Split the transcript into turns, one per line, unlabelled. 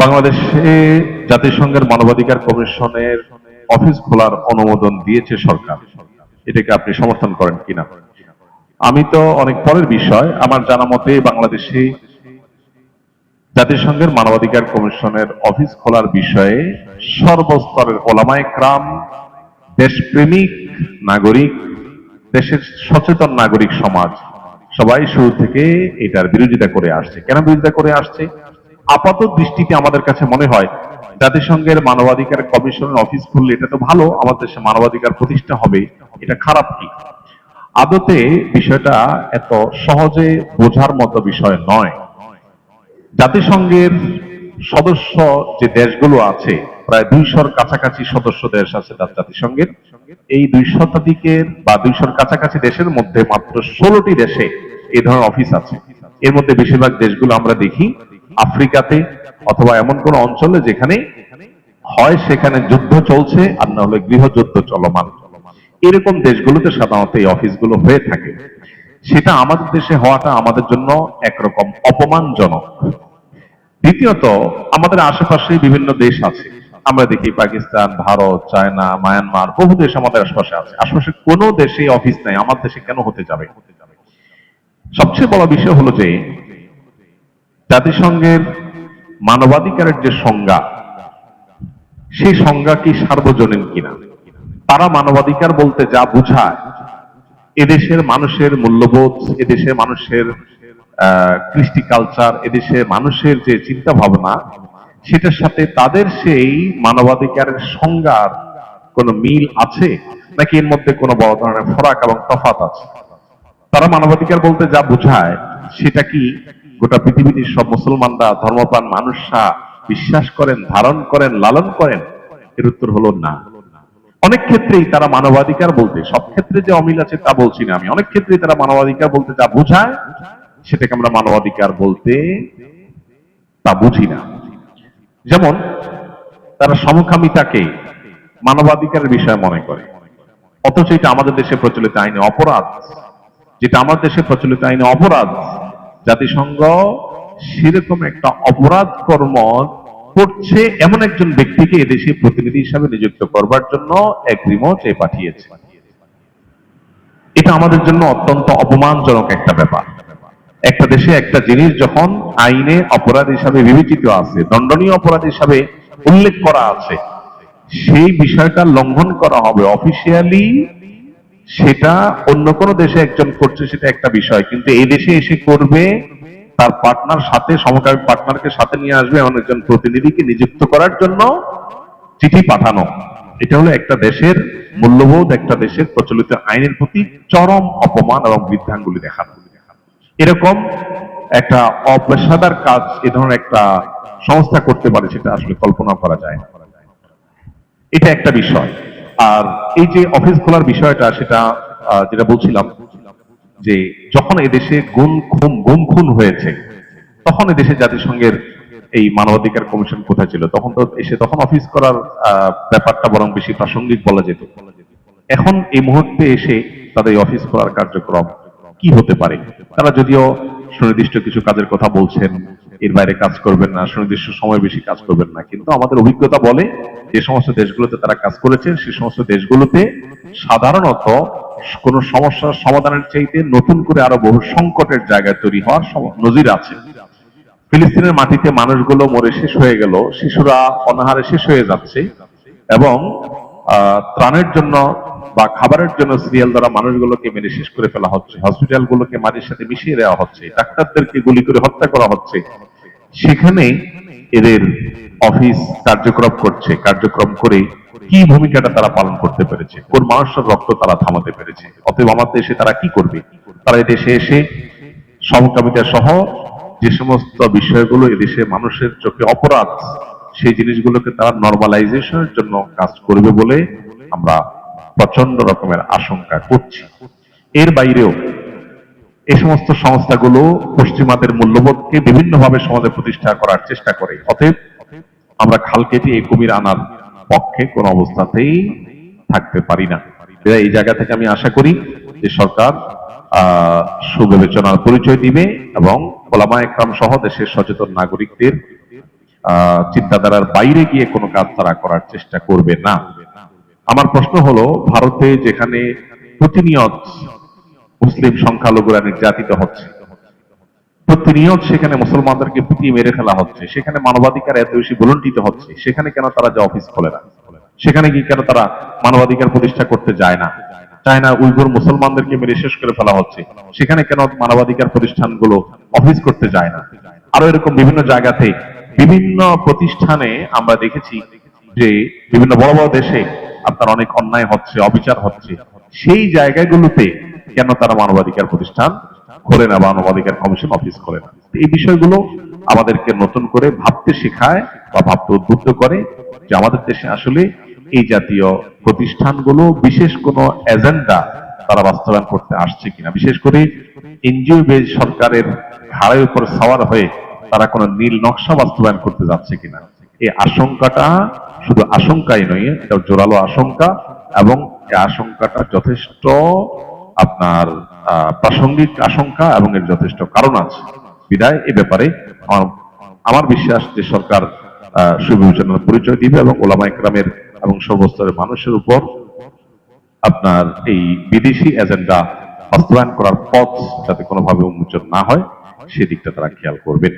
বাংলাদেশে জাতিসংঘের মানবাধিকার কমিশনের অফিস খোলার অনুমোদন দিয়েছে সরকার। এটাকে আপনি সমর্থন করেন কিনা? আমি তো অনেক পরের বিষয়। আমার জানা মতে বাংলাদেশে জাতিসংঘের মানবাধিকার কমিশনের অফিস খোলার বিষয়ে সর্বস্তরের ওলামায় ক্রাম, দেশপ্রেমিক, নাগরিক, দেশের সচেতন নাগরিক সমাজ সবাই শুরু থেকে এটার বিরোধিতা করে আসছে। কেন বিরোধিতা করে আসছে? আপাত দৃষ্টিতে আমাদের কাছে মনে হয়, জাতিসংঘের মানবাধিকার কমিশনের অফিস খুললে এটা তো ভালো, আমাদের দেশে মানবাধিকার প্রতিষ্ঠা হবে এটা খারাপ কি? আদতে বিষয়টা এত সহজে বোঝার মতো বিষয় নয়। জাতিসংঘের সদস্য যে দেশগুলো আছে, প্রায় দুইশোর কাছাকাছি সদস্য দেশ আছে তার জাতিসংঘের। এই দুই শতাধিকের বা দুইশোর কাছাকাছি দেশের মধ্যে মাত্র ষোলোটি দেশে এই ধরনের অফিস আছে। এর মধ্যে বেশিরভাগ দেশগুলো আমরা দেখি আফ্রিকাতে অথবা এমন কোন অঞ্চলে যেখানে হয়, সেখানে যুদ্ধ চলছে আর না হলে গৃহযুদ্ধ চলমান। এরকম দেশগুলোতে সাধারণত এই অফিসগুলো হয়ে থাকে। সেটা আমাদের দেশে হওয়াটা আমাদের জন্য একরকম অপমানজনক। দ্বিতীয়ত, আমাদের আশেপাশে বিভিন্ন দেশ আছে। আমরা দেখি পাকিস্তান, ভারত, চায়না, মায়ানমার, বহু দেশ আমাদের আশেপাশে আছে। আশেপাশে কোনো দেশে অফিস নাই। আমার দেশে কেন হতে যাবে? সবচেয়ে বড় বিষয় হলো যে জাতিসংঘের মানবাধিকারের যে সংজ্ঞা, সেই সংজ্ঞা কি সার্বজনীন কিনা? তারা মানবাধিকার বলতে যা বুঝায়, এদেশের মানুষের মূল্যবোধ, এদেশের মানুষের কৃষ্টি কালচার এদেশের মানুষের যে চিন্তা ভাবনা সেটার সাথে তাদের সেই মানবাধিকারের সংজ্ঞার কোনো মিল আছে? নাকি এর মধ্যে কোনো বড় ধরনের ফরাক এবং তফাত আছে? তারা মানবাধিকার বলতে যা বোঝায়, সেটা কি গোটা পৃথিবীর সব মুসলমানরা ধর্মপ্রাণ মানুষরা বিশ্বাস করেন, ধারণ করেন, লালন করেন, এর উত্তর হলো না। অনেক ক্ষেত্রেই তারা মানবাধিকার বলতে, সব ক্ষেত্রে যে অমিল আছে তা বলছি না আমি, অনেক ক্ষেত্রেই তারা মানবাধিকার বলতে যা বোঝায়, সেটাকে আমরা মানবাধিকার বলতে তা বুঝি না। যেমন, তারা সমকামিতাকে মানবাধিকারের বিষয় মনে করে। অথচ এটা আমাদের দেশে প্রচলিত আইনে অপরাধ। যেটা আমাদের দেশে প্রচলিত আইনে অপরাধ জাতিসংঘ সেরকম একটা অপরাধ কর্ম করছে এমন একজন ব্যক্তিকে এদেশে প্রতিনিধি হিসাবে নিযুক্ত করবার জন্য এগ্রিমো চেয়ে পাঠিয়েছে। এটা আমাদের জন্য অত্যন্ত অপমানজনক একটা ব্যাপার। একটা দেশে একটা জিনিস যখন আইনে অপরাধ হিসাবে বিবেচিত আছে, দণ্ডনীয় অপরাধ হিসাবে উল্লেখ করা আছে, সেই বিষয়টা লঙ্ঘন করা হবে অফিসিয়ালি সেটা অন্য কোনো দেশে একজন করছে সেটা একটা বিষয়। কিন্তু এই দেশে এসে করবে, তার পার্টনার সাথে, সমকামী পার্টনারকে সাথে নিয়ে আসবে এমন একজন প্রতিনিধিকে নিযুক্ত করার জন্য চিঠি পাঠানো। এটা হলো একটা দেশের মূল্যবোধ, একটা দেশের প্রচলিত আইনের প্রতি চরম অপমান এবং বৃদ্ধাঙ্গুলি দেখানো। এরকম একটা অপেশাদার কাজ এ ধরনের একটা সংস্থা করতে পারে সেটা আসলে কল্পনা করা যায় না। এটা একটা বিষয়। আর এই যে অফিস খোলার বিষয়টা, সেটা যেটা বলছিলাম, যে যখন এদেশে গুম খুন গুম খুন হয়েছে, তখন এদেশে জাতিসংঘের এই মানবাধিকার কমিশন কোথায় ছিল? তখন তো এসে তখন অফিস করার ব্যাপারটা বরং বেশি প্রাসঙ্গিক বলা যেত। এখন এই মুহূর্তে এসে তাদের অফিস করার কার্যক্রম কি হতে পারে? তারা যদিও সুনির্দিষ্ট কিছু কাজের কথা বলছেন এর বাইরে কাজ করবেন না সুনির্দিষ্ট সময় বেশি কাজ করবেন না। কিন্তু আমাদের অভিজ্ঞতা বলে যে সমস্ত দেশগুলোতে তারা কাজ করেছেন সে সমস্ত দেশগুলোতে সাধারণত কোন সমস্যার সমাধানের চাইতে নতুন করে আরও বহু সংকটের জায়গা তৈরি হওয়ার নজির আছে। ফিলিস্তিনের মাটিতে মানুষগুলো মরে শেষ হয়ে গেল, শিশুরা অনাহারে শেষ হয়ে যাচ্ছে এবং ত্রাণের জন্য বা খাবারের জন্য সিরিয়াল দ্বারা মানুষগুলোকে মেরে শেষ করে ফেলা হচ্ছে হসপিটালগুলোকে মাটির সাথে মিশিয়ে দেওয়া হচ্ছে, ডাক্তারদেরকে গুলি করে হত্যা করা হচ্ছে। সেখানে এদের অফিস কার্যক্রম করছে, কার্যক্রম করে কি ভূমিকাটা তারা পালন করতে পেরেছে, কোন মানুষের রক্ত তারা থামাতে পেরেছে, অতএব আমার দেশে তারা কি করবে? তারা এই দেশে এসে সমকামিতা সহ যে সমস্ত বিষয়গুলো এদেশে মানুষের চোখে অপরাধ, সেই জিনিসগুলোকে তারা নর্মালাইজেশনের জন্য কাজ করবে বলে আমরা প্রচণ্ড রকমের আশঙ্কা করছি। এর বাইরেও এই সমস্ত সংস্থাগুলো পশ্চিমাদের মূল্যবোধকে বিভিন্নভাবে সমাজে প্রতিষ্ঠা করার চেষ্টা করে। অতএব আমরা খাল কেটে এই কুমির আনার পক্ষে কোন অবস্থাতেই থাকতে পারি না। এই জায়গা থেকে আমি আশা করি যে সরকার সুবিবেচনার পরিচয় দিবে এবং ওলামা একরাম সহ দেশের সচেতন নাগরিকদের চিন্তাধারার বাইরে গিয়ে কোনো কাজ তারা করার চেষ্টা করবে না। আমার প্রশ্ন হলো, ভারতে যেখানে প্রতিনিয়ত মুসলিম সংখ্যালঘুরা নির্যাতিত হচ্ছে, প্রতিনিয়ত সেখানে মুসলমানদেরকে পিটিয়ে মেরে ফেলা হচ্ছে, সেখানে মানবাধিকার এত বেশি বলন্টিত হচ্ছে, সেখানে কেন তারা যে অফিস খোলে না? সেখানে কি কেন তারা মানবাধিকার প্রতিষ্ঠা করতে যায় না? চায় না উইঘুর মুসলমানদেরকে মেরে শেষ করে ফেলা হচ্ছে, সেখানে কেন মানবাধিকার প্রতিষ্ঠানগুলো অফিস করতে যায় না? আরও এরকম বিভিন্ন জায়গাতে বিভিন্ন প্রতিষ্ঠানে আমরা দেখেছি যে বিভিন্ন বড় বড় দেশে আপনার অনেক অন্যায় হচ্ছে, অবিচার হচ্ছে, সেই জায়গাগুলোতে কেন তারা মানবাধিকার প্রতিষ্ঠান খোলে না মানবাধিকার কমিশন অফিস খোলে না? এই বিষয়গুলো আমাদেরকে নতুন করে ভাবতে শেখায় বা ভাবতে উদ্বুদ্ধ করে যে আমাদের দেশে আসলে এই জাতীয় প্রতিষ্ঠানগুলো বিশেষ কোনো এজেন্ডা তারা বাস্তবায়ন করতে আসছে কিনা। বিশেষ করে এনজিও বেজ সরকারের ঘাড়ের উপর সাওয়ার হয়ে তারা কোনো নীল নকশা বাস্তবায়ন করতে যাচ্ছে কিনা। এই আশঙ্কাটা শুধু আশঙ্কাই নয়, এটা জোরালো আশঙ্কা এবং এই আশঙ্কাটা যথেষ্ট আপনার প্রাসঙ্গিক আশঙ্কা এবং এর যথেষ্ট কারণ আছে। বিদায়, এ ব্যাপারে আমার আমার বিশ্বাস যে সরকার সুবিবেচনার পরিচয় দিবে এবং ওলামা একরামের এবং সর্বস্তরের মানুষের উপর আপনার এই বিদেশি এজেন্ডা বাস্তবায়ন করার পথ যাতে কোনোভাবে উন্মোচন না হয়, সেদিকটা তারা খেয়াল করবেন।